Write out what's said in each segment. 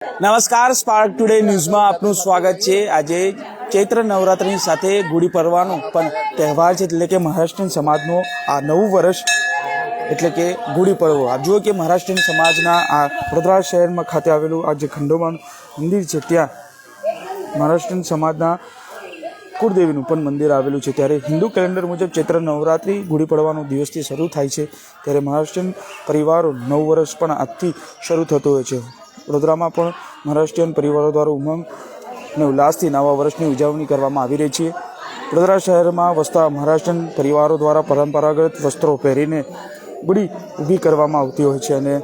નમસ્કાર spark today ન્યૂઝમાં આપનું સ્વાગત છે. આજે ચૈત્ર નવરાત્રિની સાથે ગુડી પડવાનો પણ તહેવાર છે, એટલે કે મહારાષ્ટ્રીયન સમાજનો આ નવું વર્ષ, એટલે કે ગુડી પડવો આપ જુઓ કે મહારાષ્ટ્રીયન સમાજના આ વડોદરા શહેરમાં ખાતે આવેલું આ જે ખંડોબાનું મંદિર છે, ત્યાં મહારાષ્ટ્રીયન સમાજના કુળદેવીનું પણ મંદિર આવેલું છે. ત્યારે હિન્દુ કેલેન્ડર મુજબ ચૈત્ર નવરાત્રિ ગુડી પડવાનો દિવસથી શરૂ થાય છે. ત્યારે મહારાષ્ટ્રીયન પરિવારો નવ વર્ષ પણ આજથી શરૂ થતો હોય છે. વડોદરામાં પણ મહારાષ્ટ્રીયન પરિવારો દ્વારા ઉમંગ અને ઉલ્લાસથી નવા વર્ષની ઉજવણી કરવામાં આવી રહી છે. વડોદરા શહેરમાં વસતા મહારાષ્ટ્રીયન પરિવારો દ્વારા પરંપરાગત વસ્ત્રો પહેરીને ગુડી ઊભી કરવામાં આવતી હોય છે અને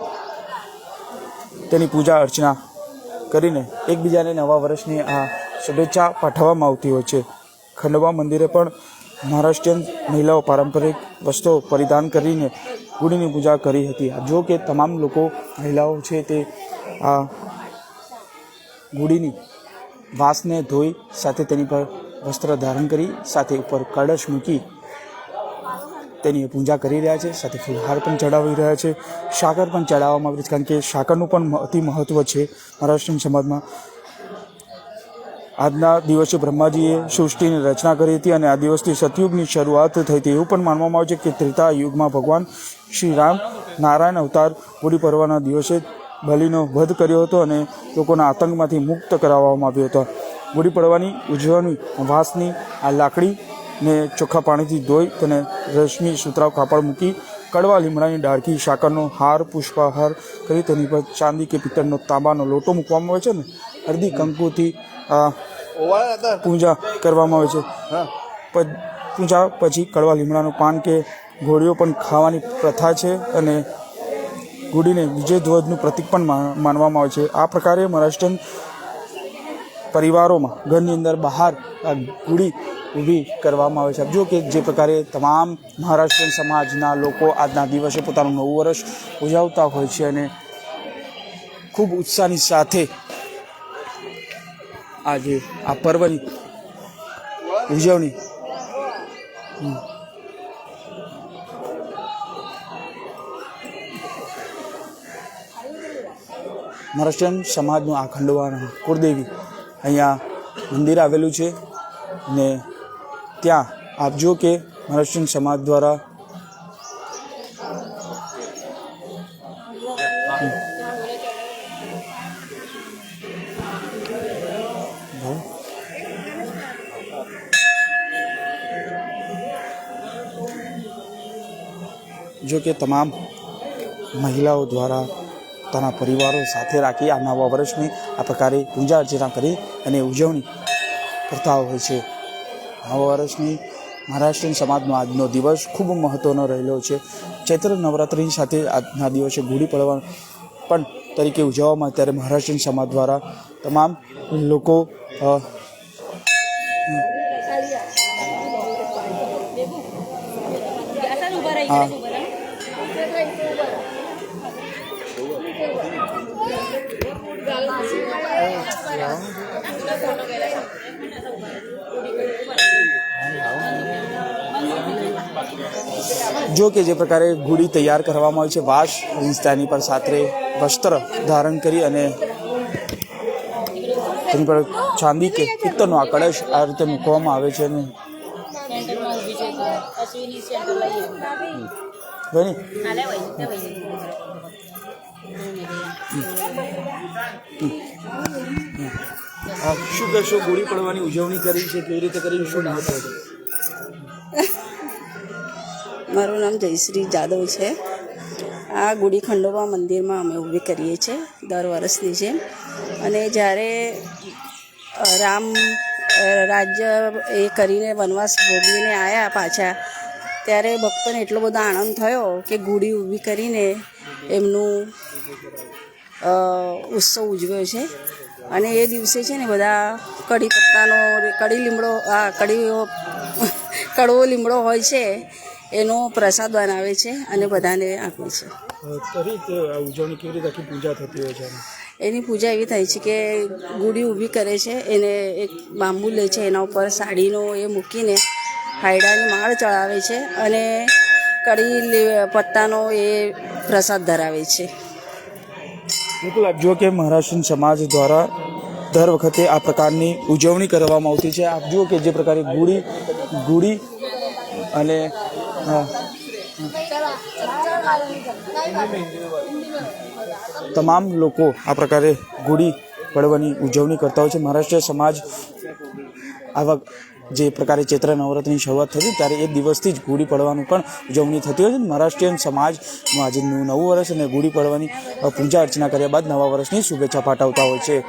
તેની પૂજા અર્ચના કરીને એકબીજાને નવા વર્ષની આ શુભેચ્છા પાઠવવામાં આવતી હોય છે. ખંડવા મંદિરે પણ મહારાષ્ટ્રીયન મહિલાઓ પારંપરિક વસ્ત્રો પરિધાન કરીને ગુડીની પૂજા કરી હતી. જો કે તમામ લોકો મહિલાઓ છે તે આ ગુડીની વાંસને ધોઈ સાથે તેની પર વસ્ત્ર ધારણ કરી, સાથે ઉપર કળશ મૂકી તેની પૂજા કરી રહ્યા છે, સાથે ફૂલહાર પણ ચડાવી રહ્યા છે. સાકર પણ ચડાવવામાં આવી છે, કારણ કે સાકરનું પણ અતિ મહત્ત્વ છે. મહારાષ્ટ્રીયન સમાજમાં આજના દિવસે બ્રહ્માજીએ સૃષ્ટિની રચના કરી હતી અને આ દિવસથી સતયુગની શરૂઆત થઈ હતી. એવું પણ માનવામાં આવે છે કે ત્રેતા યુગમાં ભગવાન શ્રી રામ નારાયણ અવતાર ગુડી પર્વના દિવસે બલિનો વધ કર્યો હતો અને લોકોના આતંકમાંથી મુક્ત કરાવવામાં આવ્યો હતો. ગુડી પડવાની ઉજવણી વાંસની આ લાકડીને ચોખ્ખા પાણીથી ધોઈ તેને રશ્મિ સુતરાવ કાપડ મૂકી કડવા લીમડાની ડાળખી, સાકરનો હાર, પુષ્પહાર કરી તેની પર ચાંદી કે પિત્તળનો તાંબાનો લોટો મૂકવામાં આવે છે ને? હળદી કંકુથી પૂજા કરવામાં આવે છે. પૂજા પછી કડવા લીમડાનું પાન કે ગોળીઓ પણ ખાવાની પ્રથા છે અને ગુડીને વિજય ધ્વજનું પ્રતીક પણ માનવામાં આવે છે. આ પ્રકારે મહારાષ્ટ્રીયન પરિવારોમાં ઘરની અંદર બહાર આ ગુડી ઊભી કરવામાં આવે છે. જો કે જે પ્રકારે તમામ મહારાષ્ટ્રીયન સમાજના લોકો આજના દિવસે પોતાનું નવું વર્ષ ઉજવતા હોય છે અને ખૂબ ઉત્સાહની સાથે આજે આ પર્વની ઉજવણી. મહારાષ્ટ્રીયન સમાજનું આ ખંડોવાના કુળદેવી અહીંયા મંદિર આવેલું છે ને ત્યાં આપ જો કે મહારાષ્ટ્રીયન સમાજ દ્વારા જો કે તમામ મહિલાઓ દ્વારા પોતાના પરિવારો સાથે રાખી આ નવા વર્ષની આ પ્રકારે પૂજા અર્ચના કરી અને ઉજવણી કરતા હોય છે. નવા વર્ષની મહારાષ્ટ્રીયન સમાજનો આજનો દિવસ ખૂબ મહત્ત્વનો રહેલો છે. ચૈત્ર નવરાત્રિની સાથે આજના દિવસે ગુડી પડવા પણ તરીકે ઉજવવામાં ત્યારે મહારાષ્ટ્રીયન સમાજ દ્વારા તમામ લોકો હા. જો કે જે પ્રકારે ગુડી તૈયાર કરવામાં આવી છે વાસ એની પર સાથે વસ્ત્ર ધારણ કરી અને તેની પર ચાંદી કે પિત્તરનો આ કળશ આ રીતે મૂકવામાં આવે છે ને બની શું કહેશો, ગોળી પડવાની ઉજવણી કરી છે, કેવી રીતે કરી શું મહત્વ છે? મારું નામ જયશ્રી જાદવ છે. આ ગુડી ખંડોવા મંદિરમાં અમે ઊભી કરીએ છીએ દર વર્ષની જેમ. અને જ્યારે રામ રાજ્ય એ કરીને વનવાસ ભોગવીને આવ્યા પાછા, ત્યારે ભક્તોને એટલો બધો આનંદ થયો કે ગુડી ઊભી કરીને એમનું ઉત્સવ ઉજવ્યો છે. અને એ દિવસે છે ને બધા કઢી પત્તાનો કડી લીમડો આ કડી કડવો લીમડો હોય છે એનો પ્રસાદ બનાવે છે અને બધાને આપે છે. ઉજવણી કેવી રીતે પૂજા થતી હોય છે એની પૂજા એવી થાય છે કે ગુડી ઊભી કરે છે એને એક બાંબુ લે છે એના ઉપર સાડીનો એ મૂકીને હાયડાની માળ ચડાવે છે અને કડી પત્તાનો એ પ્રસાદ ધરાવે છે. બિલકુલ, આપ જુઓ કે મહારાષ્ટ્રીયન સમાજ દ્વારા દર વખતે આ પ્રકારની ઉજવણી કરવામાં આવતી છે. આપ જુઓ કે જે પ્રકારે ગુડી ગુડી અને તમામ લોકો આ પ્રકારે ગુડી પડવાની ઉજવણી કરતા હોય છે. મહારાષ્ટ્રીય સમાજ આવા જે પ્રકારે ચૈત્ર નવરાત્રિની શરૂઆત થતી ત્યારે એ દિવસથી જ ગુડી પડવાનું પણ ઉજવણી થતી હોય છે. મહારાષ્ટ્રીયન સમાજમાં આજે નવું વર્ષ અને ગુડી પડવાની પૂજા અર્ચના કર્યા બાદ નવા વર્ષની શુભેચ્છા પાઠવતા હોય છે.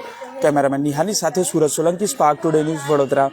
કેમેરામેન નિહાની સાથે Surat Solanki, spark today news Vadodara.